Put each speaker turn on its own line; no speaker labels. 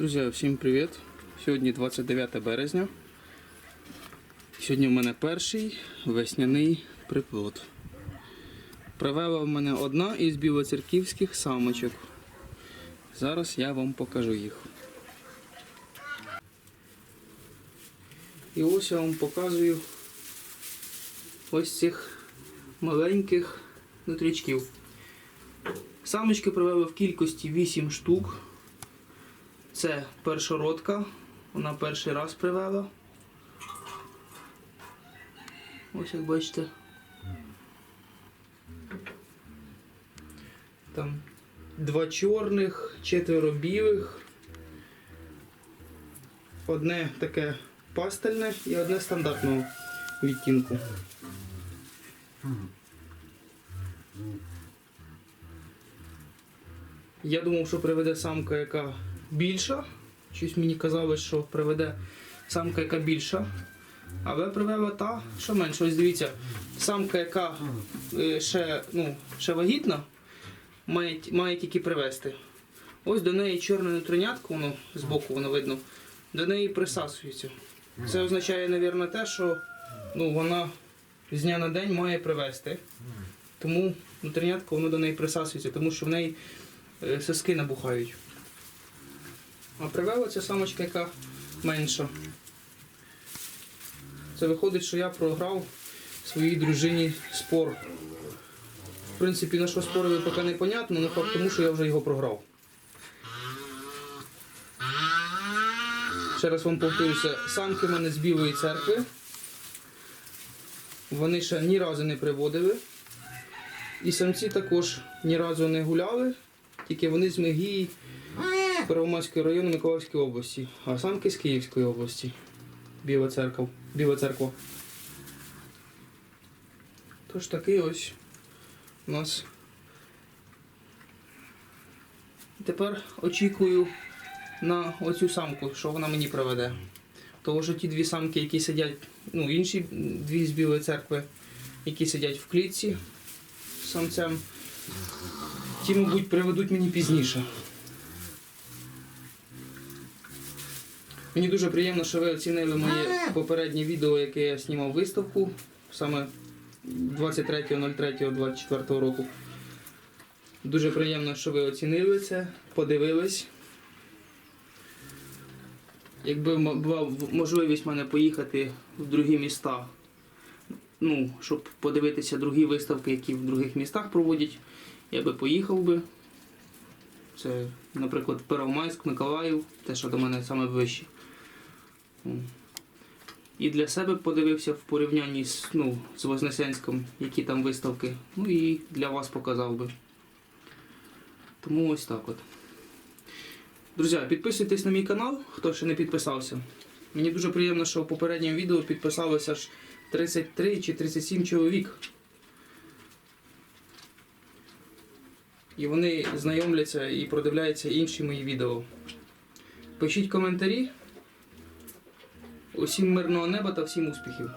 Друзі, всім привіт! Сьогодні 29 березня. Сьогодні в мене перший весняний приплод. Привела в мене одна із білоцерківських самочок. Зараз я вам покажу їх. І ось я вам показую ось цих маленьких нутрячків. Самочки привели в кількості 8 штук. Це першородка. Вона перший раз привела. Ось як бачите. Там два чорних, четверо білих. Одне таке пастельне і одне стандартного відтінку. Я думав, що приведе самка, яка більша. Щось мені казалось, що приведе самка, яка більша. Але привела та, що менше. Ось дивіться, самка, яка е, ще, ну, ще вагітна, має, має тільки привезти. Ось до неї чорне нутринятко, воно збоку воно видно, до неї присасується. Це означає, мабуть, те, що ну, вона з дня на день має привезти. Тому нутринятко воно до неї присасується, тому що в неї е, соски набухають. А привела ця самочка, яка менша. Це виходить, що я програв своїй дружині спор. В принципі, на що спорили, поки не понятно, але факт тому, що я вже його програв. Ще раз вам повторюся, самки в мене з Білої церкви. Вони ще ні разу не приводили. І самці також ні разу не гуляли, тільки вони з Мегії Первомайського району Миколаївської області, а самки з Київської області. Біла церква. Біла церква. Тож такий ось у нас. Тепер очікую на оцю самку, що вона мені проведе. Тому що ті дві самки, які сидять, ну інші дві з Білої церкви, які сидять в клітці з самцем, ті, мабуть, приведуть мені пізніше. Мені дуже приємно, що ви оцінили моє попереднє відео, яке я знімав виставку саме 23.03.24 року. Дуже приємно, що ви оцінили це, подивились. Якби була можливість в мене поїхати в другі міста, ну, щоб подивитися другі виставки, які в других містах проводять, я би поїхав би. Це, наприклад, Первомайськ, Миколаїв, те, що до мене саме ближче. І для себе подивився в порівнянні з, ну, з Вознесенськом, які там виставки. Ну і для вас показав би. Тому ось так от. Друзі, підписуйтесь на мій канал, хто ще не підписався. Мені дуже приємно, що в попередньому відео підписалося аж 33 чи 37 чоловік. І вони знайомляться і продивляються інші мої відео. Пишіть коментарі. Усім мирного неба та всім успіхів.